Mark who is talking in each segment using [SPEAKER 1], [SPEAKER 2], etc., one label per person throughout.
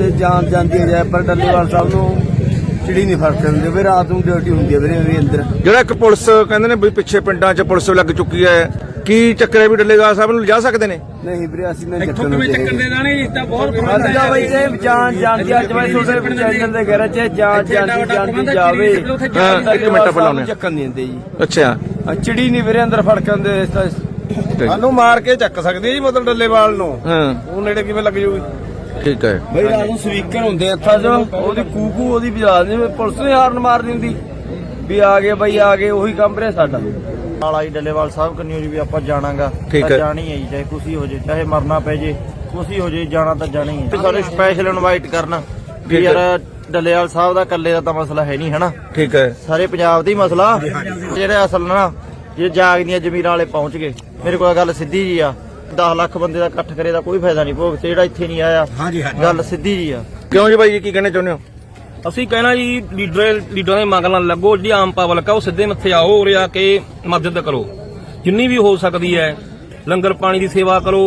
[SPEAKER 1] ਉੱਥੇ ਜਾਣ ਜਾਂਦੀ ਹੈ ਜੈ ਪਰ ਡੱਲੇਵਾਲ ਸਾਹਿਬ ਨੂੰ ਚਿੜੀ ਨਹੀਂ ਫ਼ਰਕ ਦਿੰਦੇ ਵੀ ਰਾਤ ਨੂੰ ਡਿਊਟੀ ਹੁੰਦੀ ਹੈ ਵੀਰੇ ਵੀ ਅੰਦਰ।
[SPEAKER 2] ਜਿਹੜਾ ਇੱਕ ਪੁਲਿਸ ਕਹਿੰਦੇ ਨੇ ਵੀ ਪਿੱਛੇ ਪਿੰਡਾਂ 'ਚ ਪੁਲਿਸ ਲੱਗ ਚੁੱਕੀ ਹੈ ਕੀ ਚੱਕਰ ਹੈ ਵੀ ਡੱਲੇਵਾਲ ਸਾਹਿਬ ਨੂੰ ਲਿਜਾ ਸਕਦੇ ਨੇ?
[SPEAKER 1] ਨਹੀਂ ਵੀਰੇ ਅਸੀਂ ਨਹੀਂ
[SPEAKER 3] ਇੱਥੋਂ
[SPEAKER 1] ਚੱਕਣ
[SPEAKER 3] ਕਿਵੇਂ ਚੱਕਰ ਦੇ ਦਾਣੇ ਇਸ ਤਾਂ ਬਹੁਤ
[SPEAKER 1] ਅੱਜ ਦਾ ਬਈ ਜੇ ਜਾਨ ਜਾਂਦੀ ਅੱਜ ਬਈ ਤੁਹਾਡੇ ਚੈਨਲ ਦੇ ਘਰ ਚ ਜਾਨ ਜਾਂਦੀ ਜਾਂਦੀ ਜਾਵੇ।
[SPEAKER 2] ਹਾਂ, ਇੱਕ ਮਿੰਟ ਬੁਲਾਉਣੇ।
[SPEAKER 1] ਚੱਕਣ ਨਹੀਂ ਦਿੰਦੇ ਜੀ।
[SPEAKER 2] ਅੱਛਾ।
[SPEAKER 1] ਚਿੜੀ ਨਹੀਂ ਵੀਰੇ ਅੰਦਰ ਫੜਕਣ ਦੇ ਇਸ ਤਾਂ
[SPEAKER 4] ਸਾਨੂੰ ਮਾਰ ਕੇ ਚੱਕ ਸਕਦੀ ਹੈ ਜੀ ਮਤਲਬ ਡੱਲੇਵਾਲ ਨੂੰ।
[SPEAKER 2] ਹਾਂ।
[SPEAKER 4] ਉਹ ਨੇੜੇ ਕਿਵੇਂ ਲੱਗ ਜੂਗੀ?
[SPEAKER 2] ਠੀਕ ਹੈ।
[SPEAKER 1] ਬਈ ਰਾਤ ਨੂੰ ਸਪੀਕਰ ਹੁੰਦੇ ਹੱਥਾਂ 'ਚ। ਉਹਦੀ ਕੂਕੂ ਉਹਦੀ ਵਜਾ ਦਿੰਦੇ ਪੁਲਿਸ ਨੇ ਹਾਰਨ ਮਾਰ ਦਿੰਦੀ। ਵੀ ਆ ਗਏ ਬਈ ਆ ਗਏ ਉਹੀ ਕੰਮ ਵੀਰੇ ਸਾਡਾ।
[SPEAKER 5] ਆਲਾ ਜੀ ਡੱਲੇਵਾਲ ਸਾਹਿਬ ਕੰਨਿਓ ਜੀ ਵੀ ਆਪਾਂ ਜਾਣਾਗਾ।
[SPEAKER 2] ਠੀਕ ਹੈ।
[SPEAKER 5] ਜਾਣੀ ਹੈ ਜੀ ਚਾਹੇ ਹੀ ਹੋ ਜੇ ਚਾਹੇ ਮਰਨਾ ਪੈ ਜੇ ਕੁਛ ਹੀ ਹੋ ਜੇ ਜਾਣਾ ਤਾਂ ਜਾਣਾ ਹੀ। ਹੈ। ਸਾਰੇ ਸਪੈਸ਼ਲ ਇਨਵਾਈਟ ਕਰਨਾ।
[SPEAKER 2] ਠੀਕ
[SPEAKER 5] ਵੀ
[SPEAKER 2] ਹੈ।
[SPEAKER 5] ਯਾਰ ਡੱਲੇਵਾਲ ਸਾਹਿਬ ਦਾ ਇਕੱਲੇ ਦਾ ਤਾਂ ਮਸਲਾ ਹੈ ਨਹੀਂ ਹਨਾ?
[SPEAKER 2] ਠੀਕ ਹੈ।
[SPEAKER 5] ਸਾਰੇ ਪੰਜਾਬ ਦਾ ਹੀ ਮਸਲਾ। ਜਿਹੜੇ ਅਸਲ ਨਾ ਜੇ ਜਾਗਦੀਆਂ ਜ਼ਮੀਰਾਂ ਵਾਲੇ ਪਹੁੰਚ ਗਏ। ਮੇਰੇ ਕੋਲ ਗੱਲ ਸਿੱਧੀ ਜੀ ਆ। 10 ਲੱਖ ਬੰਦੇ ਦਾ ਇਕੱਠ ਕਰੇ ਦਾ ਕੋਈ ਫਾਇਦਾ ਨਹੀਂ ਭੋਗ ਤੇ ਜਿਹੜਾ ਇੱਥੇ ਨਹੀਂ ਆਇਆ ਗੱਲ ਸਿੱਧੀ ਜੀ ਆ।
[SPEAKER 2] ਕਿਉਂ ਜੀ ਬਾਈ ਜੀ ਕੀ ਕਹਿਣਾ ਚਾਹੁੰਦੇ ਹੋ?
[SPEAKER 3] ਅਸੀਂ ਕਹਿਣਾ ਜੀ ਲੀਡਰ ਲੀਡਰਾਂ ਦੇ ਮੰਗ ਨਾਲ ਲੱਗੋ ਜਿਹੜੀ ਆਮ ਪਬਲਿਕ ਆ ਉਹ ਸਿੱਧੇ ਮੱਥੇ ਆਓ ਉਰੇ ਆ ਕੇ ਮਦਦ ਕਰੋ। ਜਿੰਨੀ ਵੀ ਹੋ ਸਕਦੀ ਹੈ ਲੰਗਰ ਪਾਣੀ ਦੀ ਸੇਵਾ ਕਰੋ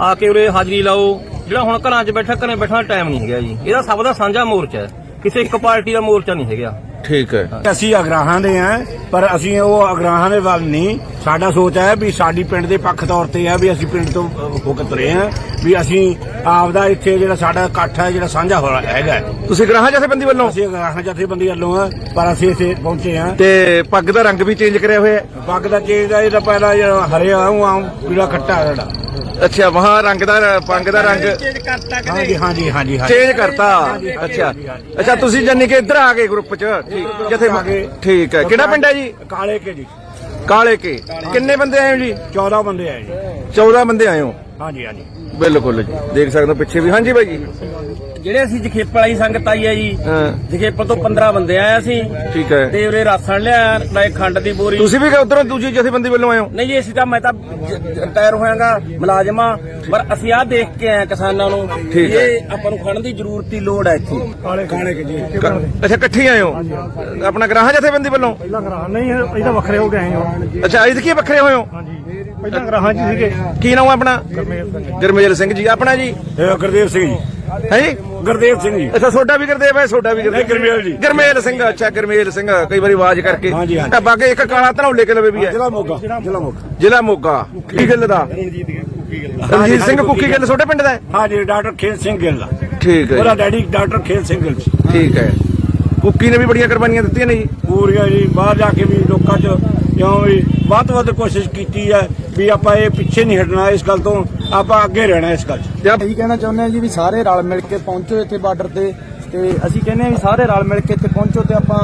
[SPEAKER 3] ਆ ਕੇ ਉਰੇ ਹਾਜ਼ਰੀ ਲਾਓ। ਜਿਹੜਾ ਹੁਣ ਘਰਾਂ 'ਚ ਬੈਠਾ ਘਰੇ ਬੈਠਣ ਦਾ ਟਾਈਮ ਨਹੀਂ ਹੈਗਾ ਜੀ। ਇਹਦਾ ਸਭ ਦਾ ਸਾਂਝਾ ਮੋਰਚਾ ਹੈ। ਕਿਸੇ ਇੱਕ ਪਾਰਟੀ ਦਾ ਮੋਰਚਾ ਨਹੀਂ ਹੈਗਾ।
[SPEAKER 2] ਠੀਕ ਹੈ।
[SPEAKER 6] ਅਸੀਂ ਅਗਰਾਹਾਂ ਦੇ ਆ ਪਰ ਅਸੀਂ ਉਹ ਅਗਰਾਹਾਂ ਦੇ ਵੱਲ ਨਹੀਂ। ਸਾਡਾ ਸੋਚ ਹੈ ਵੀ ਸਾਡੀ ਪਿੰਡ ਦੇ ਪੱਖ ਤੌਰ ਤੇ ਹੈ ਵੀ ਅਸੀਂ ਪਿੰਡ ਤੋਂ ਅਹ, ਹੋ ਕੇ ਤੁਰੇ ਆ ਵੀ ਅਸੀਂ ਆਪਦਾ ਇੱਥੇ ਜਿਹੜਾ ਸਾਡਾ ਇਕੱਠ ਹੈ ਜਿਹੜਾ ਸਾਂਝਾ ਹੋ ਹੈਗਾ।
[SPEAKER 2] ਤੁਸੀਂ ਗ੍ਰਾਹਾਂ ਜਥੇਬੰਦੀ ਵੱਲੋਂ?
[SPEAKER 6] ਅਸੀਂ ਅਗਰਾਹਾਂ ਜਥੇਬੰਦੀ ਵੱਲੋਂ ਆ ਪਰ ਅਸੀਂ ਇੱਥੇ ਪਹੁੰਚੇ ਆ
[SPEAKER 2] ਤੇ ਪੱਗ ਦਾ ਰੰਗ ਵੀ ਚੇਂਜ ਕਰਿਆ ਹੋਇਆ ਹੈ?
[SPEAKER 6] ਪੱਗ ਦਾ ਚੇਂਜ ਦਾ ਇਹਦਾ ਪਹਿਲਾਂ ਜਿਹੜਾ ਹਰਿਆ ਉਹ ਆਮ ਪੀਲਾ ਖੱਟਾ ਸਾਡਾ
[SPEAKER 2] ਅੱਛਾ ਵਹਾਂ ਰੰਗ ਦਾ ਪੱਗ ਦਾ ਰੰਗ।
[SPEAKER 6] ਹਾਂਜੀ ਹਾਂਜੀ ਹਾਂਜੀ ਹਾਂਜੀ
[SPEAKER 2] ਚੇਂਜ ਕਰਤਾ। ਅੱਛਾ। ਅੱਛਾ ਤੁਸੀਂ ਜਾਨੀ ਕਿ ਇੱਧਰ ਆ ਗਏ ਗਰੁੱਪ 'ਚ? ਠੀਕ ਜਥੇ ਠੀਕ ਹੈ। ਕਿਹੜਾ ਪਿੰਡ ਹੈ ਜੀ?
[SPEAKER 6] ਕਾਲੇ ਕੇ ਜੀ।
[SPEAKER 2] ਕਾਲੇ ਕੇ। ਕਿੰਨੇ ਬੰਦੇ ਆਏ ਹੋ ਜੀ?
[SPEAKER 6] 14 ਬੰਦੇ ਆ ਜੀ
[SPEAKER 2] 14 ਬੰਦੇ ਆਏ ਹੋ?
[SPEAKER 6] ਹਾਂਜੀ ਹਾਂਜੀ।
[SPEAKER 2] ਬਿਲਕੁਲ ਜੀ ਦੇਖ ਸਕਦੇ ਹੋ ਪਿੱਛੇ ਵੀ। ਹਾਂਜੀ ਬਾਈ ਜੀ।
[SPEAKER 3] ਜਿਹੜੇ ਅਸੀਂ ਜਖੇਪਲ ਵਾਲੀ ਸੰਗਤ ਆਈ ਹੈ ਜੀ
[SPEAKER 2] ਹਾਂ।
[SPEAKER 3] ਜਖੇਪਲ ਤੋਂ 15 ਬੰਦੇ ਆਏ ਅਸੀਂ।
[SPEAKER 2] ਠੀਕ ਹੈ।
[SPEAKER 3] ਤੇ ਉਰੇ ਰਾਸਣ ਲਿਆ ਨਾਲੇ ਖੰਡ ਦੀ ਬੋਰੀ।
[SPEAKER 2] ਤੁਸੀਂ ਵੀ ਉਧਰੋਂ ਦੂਜੀ ਜਥੇਬੰਦੀ ਵੱਲੋਂ ਆਏ ਹੋ?
[SPEAKER 3] ਨਹੀਂ ਜੀ ਅਸੀਂ ਤਾਂ ਮੈਂ ਤਾਂ ਰਿਟਾਇਰ ਹੋਇਆਗਾ ਮੁਲਾਜ਼ਮਾਂ ਪਰ ਅਸੀਂ ਆਹ ਦੇਖ ਕੇ ਆਏ ਕਿਸਾਨਾਂ ਨੂੰ।
[SPEAKER 2] ਠੀਕ
[SPEAKER 3] ਵੀ
[SPEAKER 2] ਹੈ।
[SPEAKER 3] ਇਹ ਆਪਾਂ ਨੂੰ ਖੜਨ ਦੀ ਜ਼ਰੂਰਤ ਦੀ ਲੋੜ ਹੈ ਇੱਥੇ।
[SPEAKER 6] ਕਾਲੇ ਕੇ ਜੀ?
[SPEAKER 2] ਅੱਛਾ ਇਕੱਠੇ ਆਏ ਹੋ? ਆਪਣਾ ਗ੍ਰਾਹਾਂ ਜਥੇਬੰਦੀ ਵੱਲੋਂ?
[SPEAKER 6] ਪਹਿਲਾਂ ਗਰਾਹਾਂ ਨਹੀਂ ਇਹਦਾ ਵੱਖਰੇ ਹੋ ਗਏ ਹਾਂ।
[SPEAKER 2] ਅੱਛਾ ਇਹਦੇ ਕੀ ਵੱਖਰੇ ਹੋਏ ਹੋ?
[SPEAKER 6] ਹਾਂਜੀ। ਪਹਿਲਾਂ ਗਰਾਹਾਂ ਜੀ ਸੀਗੇ।
[SPEAKER 2] ਕੀ ਨਾਮ ਆਪਣਾ? ਗਰਮੇਲ ਸਿੰਘ ਜੀ। ਆਪਣਾ ਜੀ?
[SPEAKER 6] ਇਹ ਗੁਰਦੇਵ ਸਿੰਘ ਜੀ।
[SPEAKER 2] ਹੈ ਜੀ?
[SPEAKER 6] ਗੁਰਦੇਵ ਸਿੰਘ ਜੀ।
[SPEAKER 2] ਅੱਛਾ ਤੁਹਾਡਾ ਵੀ ਗੁਰਦੇਵ ਹੈ ਤੁਹਾਡਾ ਵੀ ਗੁਰਦੇਵ
[SPEAKER 6] ਗੁਰਮੇਲ ਜੀ।
[SPEAKER 2] ਗਰਮੇਲ ਸਿੰਘ ਅੱਛਾ ਗਰਮੇਲ ਸਿੰਘ ਕਈ ਵਾਰੀ ਆਵਾਜ਼ ਕਰਕੇ।
[SPEAKER 6] ਹਾਂਜੀ, ਹਾਂਜੀ।
[SPEAKER 2] ਤਾਂ ਬਾਕੀ ਇੱਕ ਕਾਲਾ ਧਨੌਲੇ ਕੇ ਲਵੇ ਵੀ ਹੈ।
[SPEAKER 6] ਜ਼ਿਲ੍ਹਾ ਮੋਗਾ ਜ਼ਿਲ੍ਹਾ ਮੋਗਾ।
[SPEAKER 2] ਜ਼ਿਲ੍ਹਾ ਮੋਗਾ ਕੀ ਗੱਲ ਦਾ? ਰਣਜੀਤ ਸਿੰਘ ਕੁੱਕੀ ਗੱਲ ਤੁਹਾਡੇ ਪਿੰਡ ਦਾ ਹੈ?
[SPEAKER 6] ਹਾਂਜੀ ਡਾਕਟਰ ਖੇਲ ਸਿੰਘ ਗਿੱਲ ਦਾ।
[SPEAKER 2] ਠੀਕ ਹੈ
[SPEAKER 6] ਉਹਦਾ
[SPEAKER 2] ਜੀ,
[SPEAKER 6] ਡੈਡੀ ਡਾਕਟਰ ਖੇਲ ਸਿੰਘ ਗਿੱਲ ਸੀ।
[SPEAKER 2] ਠੀਕ ਹੈ। ਕੁੱਕੀ ਨੇ ਵੀ ਬੜੀਆਂ ਕੁਰਬਾਨੀਆਂ ਦਿੱਤੀਆਂ ਨੇ ਜੀ।
[SPEAKER 6] ਪੂਰੀਆਂ ਜੀ ਬਾਹਰ ਜਾ ਕੇ ਵੀ ਲੋਕਾਂ 'ਚ ਕਿਉਂ ਵੀ ਵੱਧ ਵੱਧ ਕੋਸ਼ਿਸ਼ ਕੀਤੀ ਹੈ ਵੀ ਆਪਾਂ ਇਹ ਪਿੱਛੇ ਨਹੀਂ ਹਟਣਾ ਇਸ ਗੱਲ ਤੋਂ ਆਪਾਂ ਅੱਗੇ ਰਹਿਣਾ ਇਸ ਗੱਲ 'ਚ।
[SPEAKER 2] ਤੇ ਆਪ-
[SPEAKER 1] ਇਹੀ ਕਹਿਣਾ ਚਾਹੁੰਦੇ ਆ ਜੀ ਵੀ ਸਾਰੇ ਰਲ ਮਿਲ ਕੇ ਪਹੁੰਚੋ ਇੱਥੇ ਬਾਰਡਰ ਤੇ ਤੇ ਅਸੀਂ ਕਹਿੰਦੇ ਆ ਵੀ ਸਾਰੇ ਰਲ ਮਿਲ ਕੇ ਇੱਥੇ ਪਹੁੰਚੋ ਤੇ ਆਪਾਂ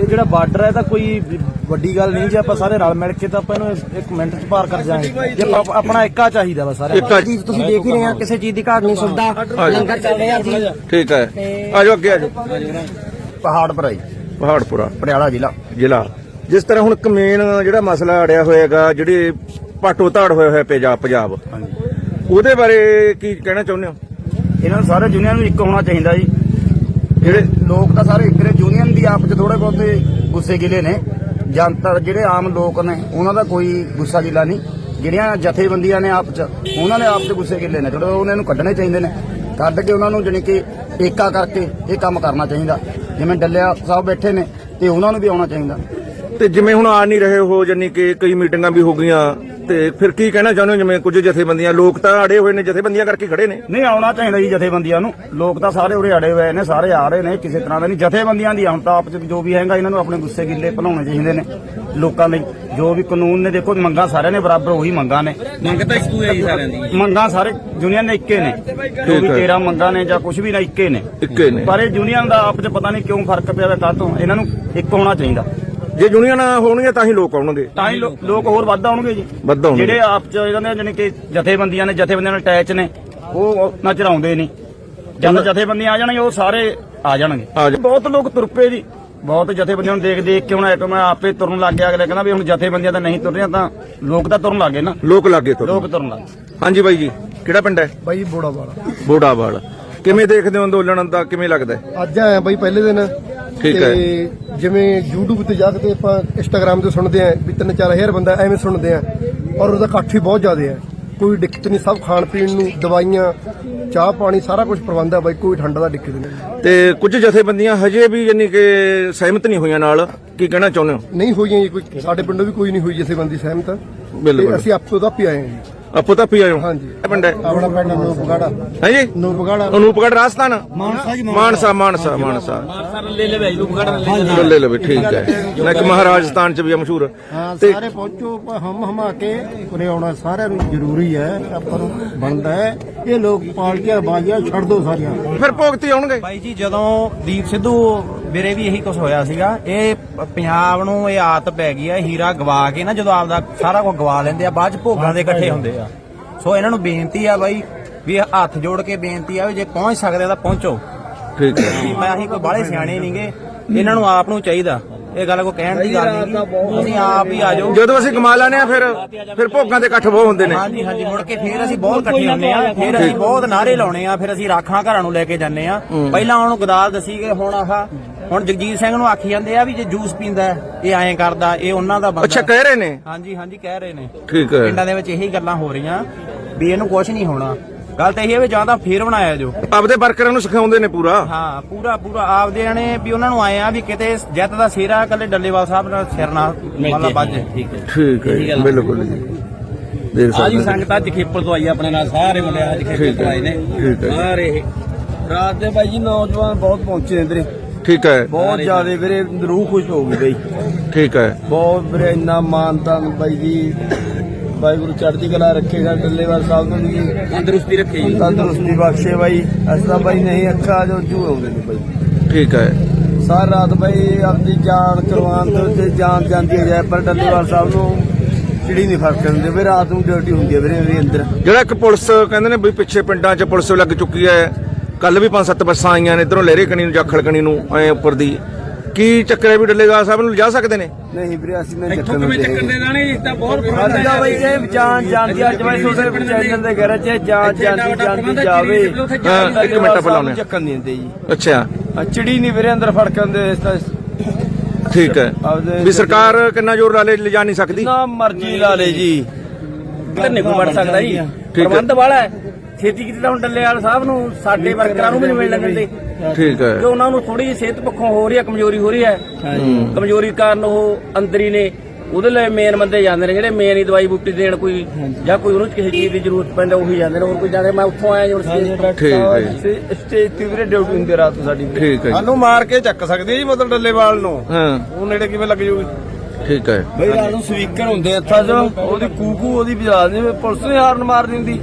[SPEAKER 1] ਇਹ ਜਿਹੜਾ ਬਾਰਡਰ ਹੈ ਤਾਂ ਕੋਈ ਵੱਡੀ ਗੱਲ ਨਹੀਂ ਜੇ ਆਪਾਂ ਸਾਰੇ ਰਲ ਮਿਲ ਕੇ ਤਾਂ ਆਪਾਂ ਇਹਨੂੰ ਇੱਕ ਮਿੰਟ ਚ ਪਾਰ ਕਰ ਜਾਾਂਗੇ ਜੇ ਆਪ- ਆਪਣਾ ਏਕਾ ਚਾਹੀਦਾ ਵਾ ਸਾਰੇ
[SPEAKER 2] ਇੱਕਾ
[SPEAKER 1] ਤੁਸੀਂ ਦੇਖ ਹੀ ਰਹੇ ਆ ਕਿਸੇ ਚੀਜ਼ ਦੀ ਘਾਟ ਨਹੀਂ ਸੁਣਦਾ ਲੰਗਰ ਚੱਲ ਰਿਹਾ ਜੀ।
[SPEAKER 2] ਠੀਕ ਹੈ। ਆਜੋ ਅੱਗੇ ਆਜੋ।
[SPEAKER 1] ਪਹਾੜ ਪਰ ਆਈ
[SPEAKER 2] ਪਹਾੜਪੁਰਾ।
[SPEAKER 1] ਪਟਿਆਲਾ ਜ਼ਿਲ੍ਹਾ।
[SPEAKER 2] ਜ਼ਿਲ੍ਹਾ। ਜਿਸ ਤਰ੍ਹਾਂ ਹੁਣ ਇੱਕ ਮੇਨ ਜਿਹੜਾ ਮਸਲਾ ਅੜਿਆ ਹੋਏਗਾ ਜਿਹੜੇ ਪਾਟੋ ਧਾੜ ਹੋਇਆ ਹੋਇਆ ਪੰਜਾਬ ਪੰਜਾਬ ਉਹਦੇ ਬਾਰੇ ਕੀ ਕਹਿਣਾ ਚਾਹੁੰਦੇ ਹੋ?
[SPEAKER 1] ਇਹਨਾਂ ਸਾਰੇ ਯੂਨੀਅਨ ਨੂੰ ਇੱਕ ਹੋਣਾ ਚਾਹੀਦਾ ਜੀ। ਜਿਹੜੇ ਲੋਕ ਤਾਂ ਸਾਰੇ ਇੱਕ ਨੇ ਯੂਨੀਅਨ ਦੀ ਆਪ 'ਚ ਥੋੜੇ ਬਹੁਤੇ ਗੁੱਸੇ ਗਿਲੇ ਨੇ। ਜਨਤਾ ਜਿਹੜੇ ਆਮ ਲੋਕ ਨੇ ਉਹਨਾਂ ਦਾ ਕੋਈ ਗੁੱਸਾ ਗਿਲਾ ਨਹੀਂ। ਜਿਹੜੀਆਂ ਜਥੇਬੰਦੀਆਂ ਨੇ ਆਪ 'ਚ ਉਹਨਾਂ ਨੇ ਆਪ 'ਚ ਗੁੱਸੇ ਗਿਲੇ ਨੇ। ਥੋੜੇ ਉਹਨਾਂ ਨੂੰ ਕੱਢਣੇ ਚਾਹੀਦੇ ਨੇ। ਕੱਢ ਕੇ ਉਹਨਾਂ ਨੂੰ ਜਾਣੀ ਕਿ ਏਕਾ ਕਰਕੇ ਇਹ ਕੰਮ ਕਰਨਾ ਚਾਹੀਦਾ। ਜਿਵੇਂ ਡੱਲਿਆ ਸਾਹਿਬ ਬੈਠੇ ਨੇ ਤੇ ਉਹਨਾਂ ਨੂੰ ਵੀ ਆਉਣਾ ਚਾਹੀਦਾ।
[SPEAKER 2] ਤੇ ਜਿਵੇਂ ਹੁਣ ਆ ਨਹੀਂ ਰਹੇ ਹੋ ਜਾਨੀ ਕਿ ਕਈ ਮੀਟਿੰਗਾਂ ਵੀ ਹੋ ਗਈਆਂ ਤੇ ਫਿਰ ਕੀ ਕਹਿਣਾ ਚਾਹੁੰਦੇ ਹੋ ਜਿਵੇਂ ਕੁਝ ਜਥੇਬੰਦੀਆਂ ਲੋਕ ਤਾਂ ਅੜੇ ਹੋਏ ਨੇ ਜਥੇਬੰਦੀਆਂ ਕਰਕੇ ਖੜੇ ਨੇ?
[SPEAKER 1] ਨਹੀਂ ਆਉਣਾ ਚਾਹੀਦਾ ਜੀ ਜਥੇਬੰਦੀਆਂ ਨੂੰ। ਲੋਕ ਤਾਂ ਸਾਰੇ ਉਰੇ ਅੜੇ ਹੋਏ ਨੇ ਸਾਰੇ ਆ ਰਹੇ ਨੇ ਕਿਸੇ ਤਰ੍ਹਾਂ ਦਾ ਨਹੀਂ। ਜਥੇਬੰਦੀਆਂ ਦੀ ਹੁਣ ਤਾਂ ਆਪ 'ਚ ਜੋ ਵੀ ਹੈਗਾ ਇਹਨਾਂ ਨੂੰ ਆਪਣੇ ਗੁੱਸੇ ਗਿੱਲੇ ਭੁਲਾਉਣੇ ਚਾਹੀਦੇ ਨੇ ਲੋਕਾਂ ਲਈ। ਜੋ ਵੀ ਕਾਨੂੰਨ ਨੇ ਦੇਖੋ ਮੰਗਾਂ ਸਾਰਿਆਂ ਨੇ ਬਰਾਬਰ ਉਹੀ ਮੰਗਾਂ ਨੇ।
[SPEAKER 3] ਮੰਗ ਤਾਂ ਇੱਕੋ ਹੈ ਜੀ ਸਾਰਿਆਂ ਦੀ।
[SPEAKER 1] ਮੰਗਾਂ ਸਾਰੇ ਯੂਨੀਅਨ ਦੇ ਇੱਕੇ ਨੇ। ਜੋ ਵੀ
[SPEAKER 2] ਹੈ।
[SPEAKER 1] 13 ਮੰਗਾਂ ਨੇ ਜਾਂ ਕੁਝ ਵੀ ਨਾ ਇੱਕੇ ਨੇ।
[SPEAKER 2] ਇੱਕੇ ਨੇ।
[SPEAKER 1] ਪਰ ਇਹ ਯੂਨੀਅਨ ਦਾ ਆਪ 'ਚ ਪਤਾ ਨਹੀਂ ਕਿਉਂ ਫ਼ਰਕ ਪਿਆ ਹੋਇਆ ਕਾਹਤੋਂ। ਇਹਨਾਂ ਨੂੰ ਇੱਕ ਹੋਣਾ ਚਾਹੀਦਾ।
[SPEAKER 2] ਜੇ ਯੂਨੀਅਨ ਹੋਣਗੀਆਂ ਤਾਂ ਹੀ ਲੋਕ ਆਉਣਗੇ।
[SPEAKER 1] ਤਾਂ ਹੀ ਲੋ- ਲੋਕ ਹੋਰ ਵੱਧ ਆਉਣਗੇ ਜੀ।
[SPEAKER 2] ਵੱਧ ਆਉਣਗੇ।
[SPEAKER 1] ਜਿਹੜੇ ਆਪ 'ਚ ਇਹਨਾਂ ਦੇ ਜਾਣੀ ਕਿ ਜਥੇਬੰਦੀਆਂ ਨੇ ਜਥੇਬੰਦੀਆਂ ਨਾਲ ਅਟੈਚ ਨੇ ਉਹ ਨਾ ਚੜਾਉਂਦੇ ਨਹੀਂ। ਜਦ ਜਥੇਬੰਦੀਆਂ ਆ ਜਾਣਗੇ ਉਹ ਸਾਰੇ ਆ ਜਾਣਗੇ।
[SPEAKER 2] ਜਾ-
[SPEAKER 1] ਬਹੁਤ ਲੋਕ ਤੁਰਪੇ ਜੀ। ਬਹੁਤ ਜਥੇਬੰਦੀਆਂ ਨੂੰ ਦੇਖ ਦੇਖ ਕੇ ਹੁਣ ਇੱਕ ਮੈਂ ਆਪੇ ਤੁਰਨ ਲੱਗ ਗਿਆ ਅਗਲੇ ਕਹਿੰਦਾ ਵੀ ਹੁਣ ਜਥੇਬੰਦੀਆਂ ਤਾਂ ਨਹੀਂ ਤੁਰ ਰਹੀਆਂ ਤਾਂ ਲੋਕ ਤਾਂ ਤੁਰਨ ਲੱਗੇ ਨਾ।
[SPEAKER 2] ਲੋਕ ਲੱਗੇ
[SPEAKER 1] ਲੋਕ ਤੁਰਨ ਲੱਗ ਗਏ।
[SPEAKER 2] ਹਾਂਜੀ ਬਾਈ ਜੀ ਕਿਹੜਾ ਪਿੰਡ ਹੈ?
[SPEAKER 7] ਬਾਈ ਬੋੜਾ ਵਾਲਾ
[SPEAKER 2] ਬੋੜਾਵਾਲ। ਕਿਵੇਂ ਦੇਖਦੇ ਹੋ ਅੰਦੋਲਨ ਦਾ ਕਿਵੇਂ ਲੱਗਦਾ ਹੈ?
[SPEAKER 7] ਅੱਜ ਆਇਆ ਬਾਈ ਪਹਿਲੇ ਦਿਨ।
[SPEAKER 2] ਠੀਕ
[SPEAKER 7] ਤੇ ਜਿਵੇਂ YouTube ਤੇ ਜਾ ਕੇ ਤੇ ਆਪਾਂ Instagram ਤੇ ਸੁਣਦੇ ਆਂ ਵੀ ਤਿੰਨ ਚਾਰ ਹਜ਼ਾਰ ਬੰਦਾ ਐਵੇਂ ਸੁਣਦੇ ਆਂ ਔਰ ਉਹਦਾ ਇਕੱਠ ਵੀ ਬਹੁਤ ਜ਼ਿਆਦਾ ਹੈ। ਕੋਈ ਦਿੱਕਤ ਨਹੀਂ ਸਭ ਖਾਣ ਪੀਣ ਨੂੰ ਦਵਾਈਆਂ ਚਾਹ ਪਾਣੀ ਸਾਰਾ ਕੁਝ ਪ੍ਰਬੰਧ ਹੈ ਬਾਈ ਕੋਈ ਠੰਡਾ ਦਾ ਦਿੱਕਤ ਨਹੀਂ।
[SPEAKER 2] ਤੇ ਕੁਝ ਜਥੇਬੰਦੀਆਂ ਹਜੇ ਵੀ ਯਾਨੀ ਕਿ ਸਹਿਮਤ ਨਹੀਂ ਹੋਈਆਂ ਨਾਲ ਕੀ ਕਹਿਣਾ ਚਾਹੁੰਦੇ ਹੋ?
[SPEAKER 7] ਨਹੀਂ ਹੋਈਆਂ ਜੀ ਕੋਈ ਸਾਡੇ ਪਿੰਡੋਂ ਵੀ ਕੋਈ ਨਹੀਂ ਹੋਈ ਜਥੇਬੰਦੀ ਸਹਿਮਤ।
[SPEAKER 2] ਬਿਲਕੁਲ।
[SPEAKER 7] ਤੇ ਅਸੀਂ ਆਪੋ ਦਾ ਹੀ ਆਏ ਹਾਂ ਜੀ।
[SPEAKER 2] ਆਪੋ ਤਾਂ ਪੀ ਆਇਓ।
[SPEAKER 7] ਹਾਂਜੀ।
[SPEAKER 2] ਇਹ ਪਿੰਡ ਹੈ।
[SPEAKER 7] ਆਪਣਾ ਪਿੰਡ ਨੂਪਗੜਾ।
[SPEAKER 2] ਹੈ ਜੀ?
[SPEAKER 7] ਨੂਪਗੜਾ।
[SPEAKER 2] ਅਨੂਪਗੜ ਰਾਜਸਥਾਨ? ਮਾਨਸਾ ਜੀ ਮਾਨਸਾ ਮਾਨਸਾ। ਮਾਨਸਾ
[SPEAKER 3] ਲੈ ਲੈ ਭਾਈ ਲੋਕ
[SPEAKER 2] ਬੱਲੇ ਲਵੇ ਠੀਕ ਹੈ। ਨਾ ਕਿ ਮਹਾਰਾਜਸਥਾਨ ਚ ਵੀ ਹੈ ਮਸ਼ਹੂਰ।
[SPEAKER 7] ਹਾਂ
[SPEAKER 2] ਤੇ
[SPEAKER 7] ਸਾਰੇ ਪਹੁੰਚੋ ਹਮ ਹਮਾ ਕੇ ਉਰੇ ਆਉਣਾ ਸਾਰਿਆਂ ਨੂੰ ਜ਼ਰੂਰੀ ਹੈ ਆਪਾਂ ਨੂੰ ਬਣਦਾ ਹੈ। ਇਹ ਲੋਕ ਪਾਰਟੀਆਂ ਬਾਜ਼ੀਆਂ ਛੱਡ ਦੋ ਸਾਰੀਆਂ।
[SPEAKER 2] ਫਿਰ ਭੋਗਤੀ ਆਉਣਗੇ
[SPEAKER 8] ਬਾਈ ਜੀ ਜਦੋਂ ਦੀਪ ਸਿੱਧੂ ਵੀਰੇ ਵੀ ਇਹੀ ਕੁਝ ਹੋਇਆ ਸੀਗਾ। ਇਹ ਪੰਜਾਬ ਨੂੰ ਇਹ ਆਦਤ ਪੈ ਗਈ ਆ ਹੀਰਾ ਗਵਾ ਕੇ ਨਾ ਜਦੋਂ ਆਪਦਾ ਸਾਰਾ ਕੁਝ ਗਵਾ ਲੈਂਦੇ ਆ ਬਾਅਦ ਚ ਭੋਗਾਂ ਦੇ ਇਕੱਠੇ ਹੁੰਦੇ ਆ। ਸੋ ਇਹਨਾਂ ਨੂੰ ਬੇਨਤੀ ਆ ਬਾਈ ਵੀ ਹੱਥ ਜੋੜ ਕੇ ਬੇਨਤੀ ਆ ਵੀ ਜੇ ਪਹੁੰਚ ਸਕਦੇ ਆ ਤਾਂ ਪਹੁੰਚੋ।
[SPEAKER 2] ਠੀਕ ਹੈ।
[SPEAKER 8] ਮੈਂ ਅਸੀਂ ਕੋਈ ਬਾਹਲੇ ਸਿਆਣੇ ਨਹੀਂਗੇ ਇਹਨਾਂ ਨੂੰ ਆਪ ਨੂੰ ਚਾਹੀਦਾ। ਇਹ ਗੱਲ ਕੋਈ ਕਹਿਣ ਦੀ ਗੱਲ ਨਹੀਂ। ਅਸੀਂ ਆਪ ਹੀ ਆ ਜਾਓ।
[SPEAKER 2] ਜਦੋਂ ਅਸੀਂ ਕਮਾ ਲੈਨੇ ਆ ਫਿਰ ਫਿਰ ਭੋਗਾਂ ਦੇ ਇਕੱਠ ਬਹੁਤ ਹੁੰਦੇ ਨੇ।
[SPEAKER 8] ਹਾਂਜੀ ਹਾਂਜੀ ਮੁੜ ਕੇ ਫੇਰ ਅਸੀਂ ਬਹੁਤ ਇਕੱਠੇ ਹੁੰਦੇ ਆ ਫੇਰ ਅਸੀਂ ਬਹੁਤ ਨਾਰੇ ਲਾਉਣੇ ਆ ਫਿਰ ਅਸੀਂ ਰਾਖਾਂ ਘਰਾਂ ਨੂੰ ਲੈ ਕੇ ਜਾਂਦੇ ਆ ਪਹਿਲਾਂ ਉਹਨੂੰ ਗਦਾਲ ਦਸੀ ਗਏ ਹੁਣ ਆਹ ਹੁਣ ਜਗਜੀਤ ਸਿੰਘ ਨੂੰ ਆਖੀ ਜਾਂਦੇ ਆ ਵੀ ਜੇ ਜੂਸ ਪੀਂਦਾ ਇਹ ਐਂ ਕਰਦਾ ਇਹ ਉਹਨਾਂ ਦਾ ਬੰਦਾ।
[SPEAKER 2] ਅੱਛਾ ਕਹਿ ਰਹੇ ਨੇ?
[SPEAKER 8] ਹਾਂਜੀ ਹਾਂਜੀ ਕਹਿ ਰਹੇ ਨੇ।
[SPEAKER 2] ਠੀਕ ਹੈ।
[SPEAKER 8] ਪਿੰਡਾਂ ਦੇ ਵਿੱਚ ਇਹੀ ਗੱਲਾਂ ਹੋ ਰਹੀਆਂ ਵੀ ਇਹਨੂੰ ਕੁਝ ਨਹੀਂ ਹੋਣਾ। ਗੱਲ ਤਾਂ ਇਹ ਹੈ ਵੀ ਜਾਂ ਤਾਂ ਫੇਰ ਬਣਾਇਆ ਜੋ
[SPEAKER 2] ਆਪਦੇ ਵਰਕਰਾਂ ਨੂੰ ਸਿਖਾਉਂਦੇ ਨੇ ਪੂਰਾ?
[SPEAKER 8] ਹਾਂ ਪੂਰਾ ਪੂਰਾ ਆਪਦੇ ਨੇ ਵੀ ਉਹਨਾਂ ਨੂੰ ਆਏ ਆ ਵੀ ਕਿਤੇ ਜਿੱਤ ਦਾ ਸਿਰਾ ਕੱਲੇ ਡੱਲੇਵਾਲ ਸਾਹਿਬ ਨਾਲ ਸਿਰ ਨਾਲ ਮਤਲਬ ਵੱਜ
[SPEAKER 3] ਠੀਕ ਹੈ।
[SPEAKER 2] ਠੀਕ ਹੈ ਬਿਲਕੁਲ ਜੀ। ਦੇਖ
[SPEAKER 3] ਆਜੀ
[SPEAKER 2] ਸਕਦੇ
[SPEAKER 3] ਸੰਗਤ ਅੱਜ ਖੇਪਲ ਤੋਂ ਆਈ ਆਪਣੇ ਨਾਲ ਸਾਰੇ ਮੁੰਡੇ ਅੱਜ ਖੇਪਲ ਤੋਂ ਆਏ ਨੇ।
[SPEAKER 2] ਠੀਕ ਹੈ।
[SPEAKER 3] ਸਾਰੇ
[SPEAKER 4] ਰਾਤ ਦੇ ਬਾਈ ਜੀ ਨੌਜਵਾਨ ਬਹੁਤ ਪਹੁੰਚੇ ਨੇ ਵੀਰੇ।
[SPEAKER 2] ਠੀਕ ਹੈ।
[SPEAKER 4] ਬਹੁਤ ਜ਼ਿਆਦਾ ਵੀਰੇ ਰੂਹ ਖੁਸ਼ ਹੋ ਗਈ ਬਈ।
[SPEAKER 2] ਠੀਕ ਹੈ।
[SPEAKER 4] ਬਹੁਤ ਵੀਰੇ ਇੰਨਾ ਮਾਨਤਾ ਬਾਈ ਜੀ। ਵਾਹਿਗੁਰੂ ਚੜ੍ਹਦੀ ਕਲਾ ਰੱਖੇਗਾ ਡੱਲੇਵਾਲ ਸਾਹਿਬ ਨੂੰ ਜੀ।
[SPEAKER 3] ਤੰਦਰੁਸਤੀ ਰੱਖੇ ਜੀ।
[SPEAKER 4] ਤੰਦਰੁਸਤੀ ਬਖਸ਼ੇ ਬਾਈ। ਅਸਾਂ ਬਾਈ ਨਹੀਂ ਅੱਖਾਂ ਜੋ ਜੂ ਆਉਂਦੇ ਨੇ ਬਾਈ।
[SPEAKER 2] ਠੀਕ ਹੈ।
[SPEAKER 4] ਸਾਰੀ ਰਾਤ ਬਾਈ ਆਪਦੀ ਜਾਨ ਕੁਰਬਾਨ ਤੋਂ ਤੇ ਜਾਨ ਜਾਂਦੀ ਹੈ ਜੈ ਪਰ ਡੱਲੇਵਾਲ ਸਾਹਿਬ ਨੂੰ ਚਿੜੀ ਨਹੀਂ ਫ਼ਰਕ ਹੁੰਦੇ ਵੀ ਰਾਤ ਨੂੰ ਡਿਊਟੀ ਹੁੰਦੀ ਹੈ ਵੀਰੇ ਅੰਦਰ।
[SPEAKER 2] ਜਿਹੜਾ ਇੱਕ ਪੁਲਿਸ ਕਹਿੰਦੇ ਨੇ ਵੀ ਪਿੱਛੇ ਪਿੰਡਾਂ 'ਚ ਪੁਲਿਸ ਲੱਗ ਚੁੱਕੀ ਹੈ ਕੱਲ ਵੀ ਪੰਜ ਸੱਤ ਬੱਸਾਂ ਆਈਆਂ ਨੇ ਇਧਰੋਂ ਲਹਿਰੇ ਕਣੀ ਨੂੰ ਜਾਖਲ ਕਣੀ ਨੂੰ ਐ ਉੱਪਰ ਦੀ। ਕੀ ਚੱਕਰ ਹੈ ਵੀ ਡੱਲੇਗਾ ਸਾਹਿਬ ਨੂੰ ਲਿਜਾ ਸਕਦੇ ਨੇ?
[SPEAKER 4] ਨਹੀਂ ਵੀਰੇ ਅਸੀਂ ਨਹੀਂ ਚੱਕਣ
[SPEAKER 3] ਕਿਵੇਂ ਚੱਕਰ ਦੇ ਦਾਣੇ ਜੀ? ਤਾਂ ਬਹੁਤ
[SPEAKER 4] ਅੱਜ ਦਾ ਬਾਈ ਇਹ ਜਾਨ ਜਾਂਦੀ ਅੱਜ ਬਾਈ ਤੁਹਾਡੇ ਚੈਨਲ ਦੇ ਘਰ 'ਚ ਜਾਨ ਜਾਂਦੀ ਜਾਂਦੀ ਜਾਵੇ।
[SPEAKER 2] ਹਾਂ, ਇੱਕ ਮਿੰਟ ਪਹਿਲਾਂ।
[SPEAKER 4] ਚੱਕਣ ਨਹੀਂ ਦਿੰਦੇ ਜੀ।
[SPEAKER 2] ਅੱਛਾ।
[SPEAKER 4] ਆ ਚਿੜੀ ਨਹੀਂ ਵੀਰੇ ਅੰਦਰ ਫੜਕਣ ਦੇ ਇਸ ਤਾਂ
[SPEAKER 2] ਠੀਕ ਹੈ। ਵੀ ਸਰਕਾਰ ਕਿੰਨਾ ਜ਼ੋਰ ਲਾ ਲੇ ਲਿਜਾ ਨਹੀਂ ਸਕਦੀ?
[SPEAKER 4] ਨਾ ਮਰਜ਼ੀ ਲਾ ਲੇ ਜੀ।
[SPEAKER 3] ਧੰਨੇ ਕੋ ਵੜ ਸਕਦਾ ਜੀ।
[SPEAKER 2] ਹੈ।
[SPEAKER 3] ਪ੍ਰਬੰਧ ਵਾਲਾ ਹੈ। ਛੇਤੀ ਕੀਤੀ ਤਾਂ ਹੁਣ ਡੱਲੇਵਾਲ ਸਾਹਿਬ ਨੂੰ ਸਾਡੇ ਵਰਕਰਾਂ ਨੂੰ ਵੀ ਨਹੀਂ ਮਿਲਣ ਦਿੰਦੇ।
[SPEAKER 2] ਠੀਕ ਹੈ।
[SPEAKER 3] ਕਿ ਉਹਨਾਂ ਨੂੰ ਥੋੜੀ ਜਿਹੀ ਸਿਹਤ ਪੱਖੋਂ ਹੋ ਰਹੀ ਹੈ ਕਮਜ਼ੋਰੀ ਹੋ ਰਹੀ ਹੈ ਕਮਜ਼ੋਰੀ ਕਾਰਨ ਉਹ ਅੰਦਰ ਨੇ। ਉਹਦੇ ਲਈ ਮੇਨ ਬੰਦੇ ਜਾਂਦੇ ਨੇ ਜਿਹੜੇ ਮੇਨ ਹੀ ਦਵਾਈ ਬੂਟੀ ਦੇਣ ਕੋਈ ਜਾਂ ਕੋਈ ਉਹਨੂੰ ਕਿਸੇ ਚੀਜ਼ ਦੀ ਜ਼ਰੂਰਤ ਪੈਂਦਾ ਉਹੀ ਜਾਂਦੇ ਨੇ। ਹੋਰ ਕੋਈ ਜਾਂਦੇ ਮੈਂ ਉੱਥੋਂ ਆਇਆ ਜੀ ਸਟੇਜ ਤੋਂ।
[SPEAKER 2] ਠੀਕ ਹੈ ਜੀ,
[SPEAKER 4] ਸਟੇਜ ਤੇ ਵੀਰੇ ਡਿਊਟੀ ਹੁੰਦੀ ਹੈ ਰਾਤ ਨੂੰ ਸਾਡੀ
[SPEAKER 2] ਠੀਕ ਹੈ ਜੀ।
[SPEAKER 4] ਸਾਨੂੰ ਮਾਰ ਕੇ ਚੱਕ ਸਕਦੀ ਜੀ ਮਤਲਬ ਡੱਲੇਵਾਲ ਨੂੰ?
[SPEAKER 2] ਹਾਂ।
[SPEAKER 4] ਉਹ ਨੇੜੇ ਕਿਵੇਂ ਲੱਗ ਜੂਗੀ?
[SPEAKER 2] ਠੀਕ ਹੈ।
[SPEAKER 4] ਬਈ ਰਾਤ ਨੂੰ ਸਪੀਕਰ ਹੁੰਦੇ ਹੱਥਾਂ 'ਚ ਉਹਦੀ ਕੂਕੂ ਉਹਦੀ ਵਜਾ ਦਿੰਦੀ ਪੁਲਿਸ ਨੇ ਹਾਰਨ ਮਾਰ ਦਿੰਦੀ।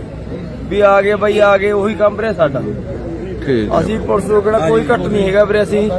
[SPEAKER 4] ਵੀ ਆ ਗਏ ਬਈ ਆ ਗਏ ਉਹੀ ਕੰਮ ਵੀਰੇ ਸਾਡਾ।
[SPEAKER 2] ਠੀਕ ਹੈ।
[SPEAKER 4] ਅਸੀਂ ਪੁਲਿਸ ਨੂੰ ਕਿਹੜਾ ਕੋਈ ਘੱਟ ਨਹੀਂ ਹੈਗਾ ਵੀਰੇ ਅਸੀਂ